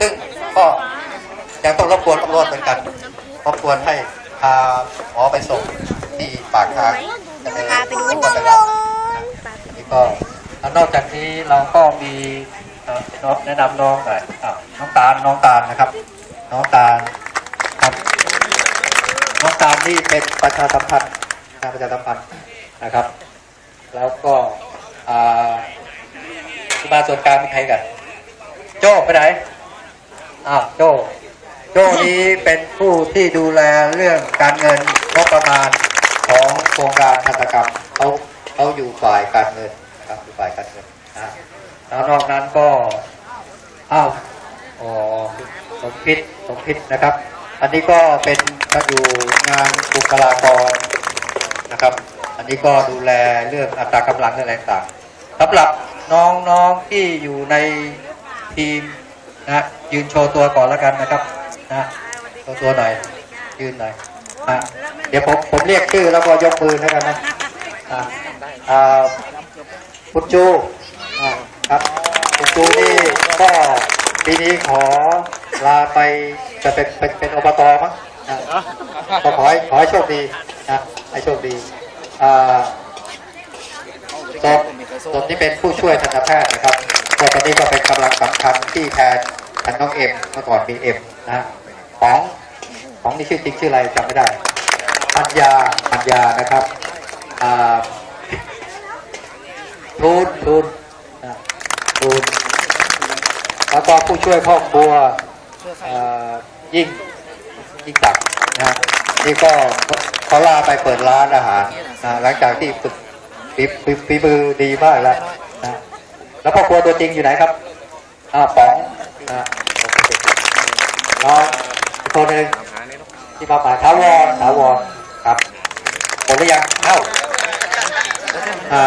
ซึ่งก็ยังต้องรบกวนตำรวจเหมือนกันรบกวนให้พาหมอไปส่งที่ปากทางจะได้พาไปดูก็จะรับนี่ก็แล้วนอกจากนี้เราก็มีเอ่อน้องแนะนำน้องหน่อยอ้าวน้องตาลน้องตาลนะครับ น้องตาลครับน้องตาลนี่เป็นประชาสัมพันธ์งานประชาสัมพันธ์นะครับ แล้วก็อ่าที่มาส่วนกลางมีใครกัน โจ้ไปไหน อ้าโจโจนี้เป็นผู้ที่ดูแลเรื่องการเงินงบประมาณของโครงการหัตถกรรมเขาเขาอยู่ฝ่ายการเงินนะครับอยู่ฝ่ายการเงินนะแล้วนอกนั้นก็อ้าวอ๋อสมพิษสมพิษนะครับ อันนี้ก็เป็นมาอยู่งานบุคลากรนะครับ อันนี้ก็ดูแลเรื่องอัตรากำลังอะไรต่างสำหรับน้องๆที่อยู่ในทีม นะยืนโชว์ตัวก่อนแล้วกันนะครับนะโชว์ตัวหน่อยยืนหน่อยนะเดี๋ยวผมผมเรียกชื่อแล้วก็ยกมือแล้วกันนะอ่าอ่าคุณจูครับคุณจูนี่ก็ปีนี้ขอลาไปจะเป็นเป็นเป็นอบตมั้งนะก็ขอให้ขอให้โชคดีนะให้โชคดีอ่าศพศพที่เป็นผู้ช่วยทันตแพทย์นะครับก็ตอนนี้ก็เป็นกำลังสำคัญที่แทน ทันน้องเอ็มเมื่อก่อนมีเอ็มนะฮะของของนี่ชื่อจริงชื่ออะไรจำไม่ได้ ปัญญาปัญญานะครับอ่าทูนทูนนะทูนแล้วก็ผู้ช่วยพ่อครัวเอ่อยิ่งยิ่งศักดิ์นะฮะนี่ก็เขาลาไปเปิดร้านอาหารนะหลังจากที่ฝึกฝีฝีฝีมือดีมากแล้วนะแล้วพ่อครัวตัวจริงอยู่ไหนครับอ่าป๋อง นะน้องอีกคนหนึ่งที่มาป่าท้าวรถาวรครับผมก็ยังเอ้าอ่า